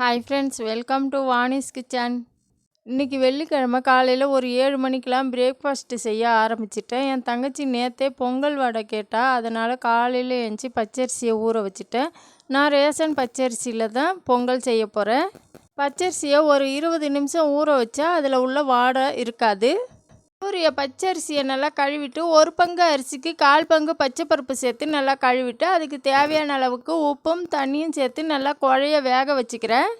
Hi friends welcome to Vani's kitchen இன்றைக்கி வெள்ளிக்கிழமை காலையில் ஒரு ஏழு மணிக்கெலாம் பிரேக்ஃபாஸ்ட்டு செய்ய ஆரம்பிச்சிட்டேன். என் தங்கச்சி நேற்றே பொங்கல் வடை கேட்டால் அதனால் காலையில் எழுந்துச்சி பச்சரிசியை ஊற வச்சுட்டேன். நான் ரேஷன் பச்சரிசியில் தான் பொங்கல் செய்ய போகிறேன் பச்சரிசியை ஒரு இருபது நிமிஷம் ஊற வச்சா அதில் உள்ள வாடை இருக்காது. ஊறிய பச்சரிசியை நல்லா கழுவிட்டு ஒரு பங்கு அரிசிக்கு கால் பங்கு பச்சை பருப்பு சேர்த்து நல்லா கழுவிட்டு அதுக்கு தேவையான அளவுக்கு உப்பும் தண்ணியும் சேர்த்து நல்லா குழைய வேக வச்சுக்கிறேன்.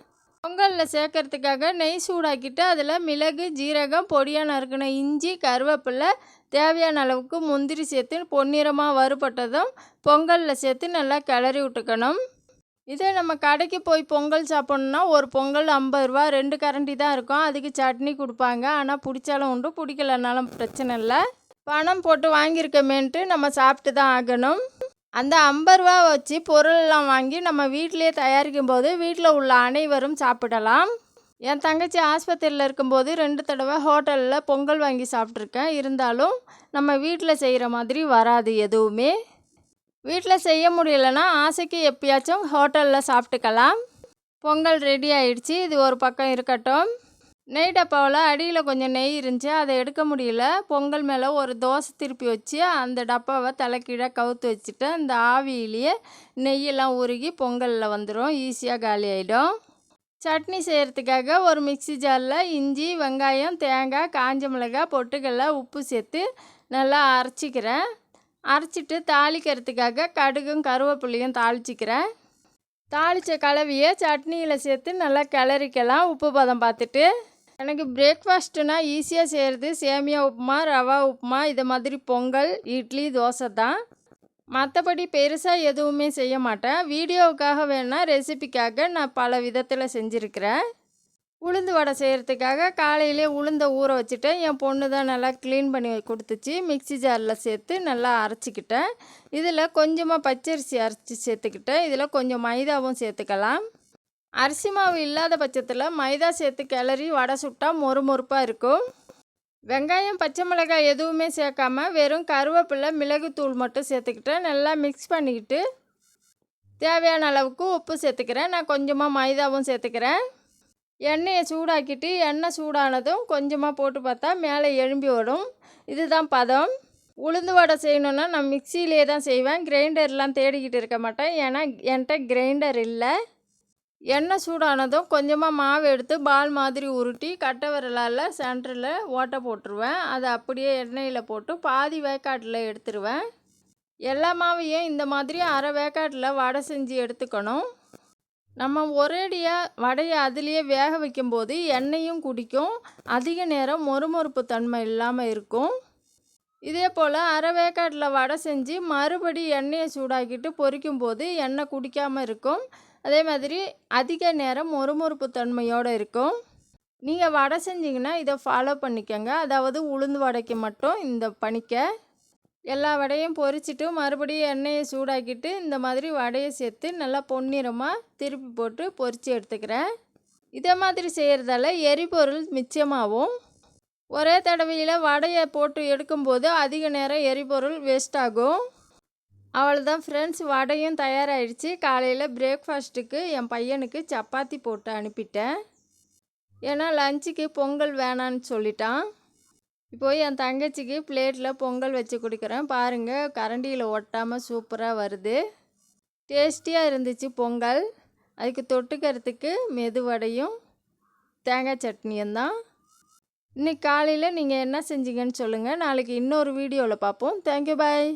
பொங்கலில் சேர்க்கறதுக்காக நெய் சூடாக்கிட்டு அதில் மிளகு ஜீரகம் பொடியாக நறுக்கின இஞ்சி கருவேப்பிலை தேவையான அளவுக்கு முந்திரி சேர்த்து பொன்னிறமாக வறுபட்டதும் பொங்கலில் சேர்த்து நல்லா கிளறி விட்டுக்கணும். இதே நம்ம கடைக்கு போய் பொங்கல் சாப்பிட்ணுன்னா ஒரு பொங்கல் ஐம்பது ரூபா ரெண்டு கரண்டி தான் இருக்கும். அதுக்கு சட்னி கொடுப்பாங்க. ஆனால் பிடிச்சாலும் உண்டு பிடிக்கலனாலும் பிரச்சனை இல்லை. பணம் போட்டு வாங்கியிருக்கமேன்ட்டு நம்ம சாப்பிட்டு தான் ஆகணும். அந்த ஐம்பது ரூபா வச்சு பொருளெல்லாம் வாங்கி நம்ம வீட்டிலே தயாரிக்கும் போது வீட்டில் உள்ள அனைவரும் சாப்பிடலாம். என் தங்கச்சி ஆஸ்பத்திரியில் இருக்கும்போது ரெண்டு தடவை ஹோட்டலில் பொங்கல் வாங்கி சாப்பிட்ருக்கேன் இருந்தாலும் நம்ம வீட்டில் செய்கிற மாதிரி வராது எதுவுமே. வீட்டில் செய்ய முடியலன்னா ஆசைக்கு எப்பயாச்சும் ஹோட்டலில் சாப்பிட்டுக்கலாம் பொங்கல் ரெடி ஆயிடுச்சு இது ஒரு பக்கம் இருக்கட்டும். நெய் டப்பாவில் அடியில் கொஞ்சம் நெய் இருந்துச்சு அதை எடுக்க முடியல. பொங்கல் மேலே ஒரு தோசை திருப்பி வச்சு அந்த டப்பாவை தலைக்கீழே கவுத்து வச்சுட்டு அந்த ஆவியிலேயே நெய்யெல்லாம் உருகி பொங்கலில் வந்துடும் ஈஸியாக காலி ஆகிடும் சட்னி செய்கிறதுக்காக ஒரு மிக்சி ஜாரில் இஞ்சி வெங்காயம் தேங்காய் காஞ்ச மிளகாய் பொட்டுக்கடலை உப்பு சேர்த்து நல்லா அரைச்சிக்கிறேன். அரைச்சிட்டு தாளிக்கிறதுக்காக கடுகும் கருவேப்பிலையும் தாளிச்சிக்கிறேன். தாளித்த கலவையை சட்னியில் சேர்த்து நல்லா கிளறிக்கலாம். உப்பு பதம் பார்த்துட்டு. எனக்கு பிரேக்ஃபாஸ்ட்டுனா ஈஸியாக செய்கிறது சேமியா உப்புமா ரவா உப்புமா இது மாதிரி பொங்கல் இட்லி தோசை தான். மற்றபடி பெருசாக எதுவுமே செய்ய மாட்டேன். வீடியோவுக்காக வேணால் ரெசிபிக்காக நான் பல விதத்தில் செஞ்சுருக்கிறேன். உளுந்து வடை செய்கிறதுக்காக காலையிலே உளுந்தை ஊற வச்சுட்டேன். என் பொண்ணு தான் நல்லா க்ளீன் பண்ணி கொடுத்துச்சு. மிக்சி ஜாரில் சேர்த்து நல்லா அரைச்சிக்கிட்டேன். இதில் கொஞ்சமாக பச்சரிசி அரைச்சி சேர்த்துக்கிட்டேன். இதில் கொஞ்சம் மைதாவும் சேர்த்துக்கலாம். அரிசி மாவு இல்லாத பட்சத்தில் மைதா சேர்த்து கிளறி வடை சுட்டால் மொறு மொறுப்பாக இருக்கும். வெங்காயம் பச்சை மிளகாய் எதுவுமே சேர்க்காம வெறும் கருவேப்பிலை மிளகுத்தூள் மட்டும் சேர்த்துக்கிட்டேன். நல்லா மிக்ஸ் பண்ணிக்கிட்டு தேவையான அளவுக்கு உப்பு சேர்த்துக்கிறேன். நான் கொஞ்சமாக மைதாவும் சேர்த்துக்கிறேன். எண்ணெயை சூடாக்கிட்டு எண்ணெய் சூடானதும் கொஞ்சமாக போட்டு பார்த்தா மேலே எழும்பி வரும் இதுதான் பதம். உளுந்து வடை செய்யணுன்னா நான் மிக்சியிலே தான் செய்வேன். கிரைண்டர்லாம் தேடிக்கிட்டு இருக்க மாட்டேன். ஏன்னா என்கிட்ட கிரைண்டர் இல்லை. எண்ணெய் சூடானதும் கொஞ்சமாக மாவு எடுத்து பால் மாதிரி உருட்டி கட்டை விரலால் சென்டரில் ஓட்டை போட்டுருவேன். அதை அப்படியே எண்ணெயில் போட்டு பாதி வேக்காட்டில் எடுத்துருவேன். எல்லா மாவையும் இந்த மாதிரி அரை வேக்காட்டில் வடை செஞ்சு எடுத்துக்கணும். நம்ம ஒரேடியாக வடையை அதுலேயே வேக வைக்கும்போது எண்ணெயும் குடிக்கும். அதிக நேரம் மொறுமொறுப்பு தன்மை இல்லாமல் இருக்கும். இதே போல் அரை வேக்காட்டில் வடை செஞ்சு மறுபடி எண்ணெயை சூடாக்கிட்டு பொரிக்கும் போது எண்ணெய் குடிக்காமல் இருக்கும். அதே மாதிரி அதிக நேரம் மொறுமொறுப்பு தன்மையோடு இருக்கும். நீங்கள் வடை செஞ்சிங்கன்னா இதை ஃபாலோ பண்ணிக்கோங்க. அதாவது உளுந்து வடைக்கு மட்டும் இந்த பணிக்க. எல்லா வடையும் பொரிச்சிட்டு மறுபடியும் எண்ணெயை சூடாக்கிட்டு இந்த மாதிரி வடையை சேர்த்து நல்லா பொன்னிறமாக திருப்பி போட்டு பொரித்து எடுத்துக்கிறேன். இதே மாதிரி செய்கிறதால எரிபொருள் மிச்சமாகும். ஒரே தடவையில் வடையை போட்டு எடுக்கும்போது அதிக நேரம் எரிபொருள் வேஸ்ட் ஆகும். அவ்வளோதான் ஃப்ரெண்ட்ஸ் வடையும் தயாராகிடுச்சு காலையில் பிரேக்ஃபாஸ்ட்டுக்கு என் பையனுக்கு சப்பாத்தி போட்டு அனுப்பிட்டேன். ஏன்னா லஞ்சுக்கு பொங்கல் வேணான்னு சொல்லிட்டான். இப்போ என் தங்கச்சிக்கு பிளேட்டில் பொங்கல் வச்சு கொடுக்குறேன். பாருங்கள் கரண்டியில் ஒட்டாமல் சூப்பராக வருது. டேஸ்டியாக இருந்துச்சு பொங்கல். அதுக்கு தொட்டுக்கிறதுக்கு மெதுவடையும் தேங்காய் சட்னியும் தான். இன்றைக்கி காலையில் நீங்கள் என்ன செஞ்சீங்கன்னு சொல்லுங்கள் நாளைக்கு இன்னொரு வீடியோவில் பார்ப்போம் தேங்க்யூ பாய்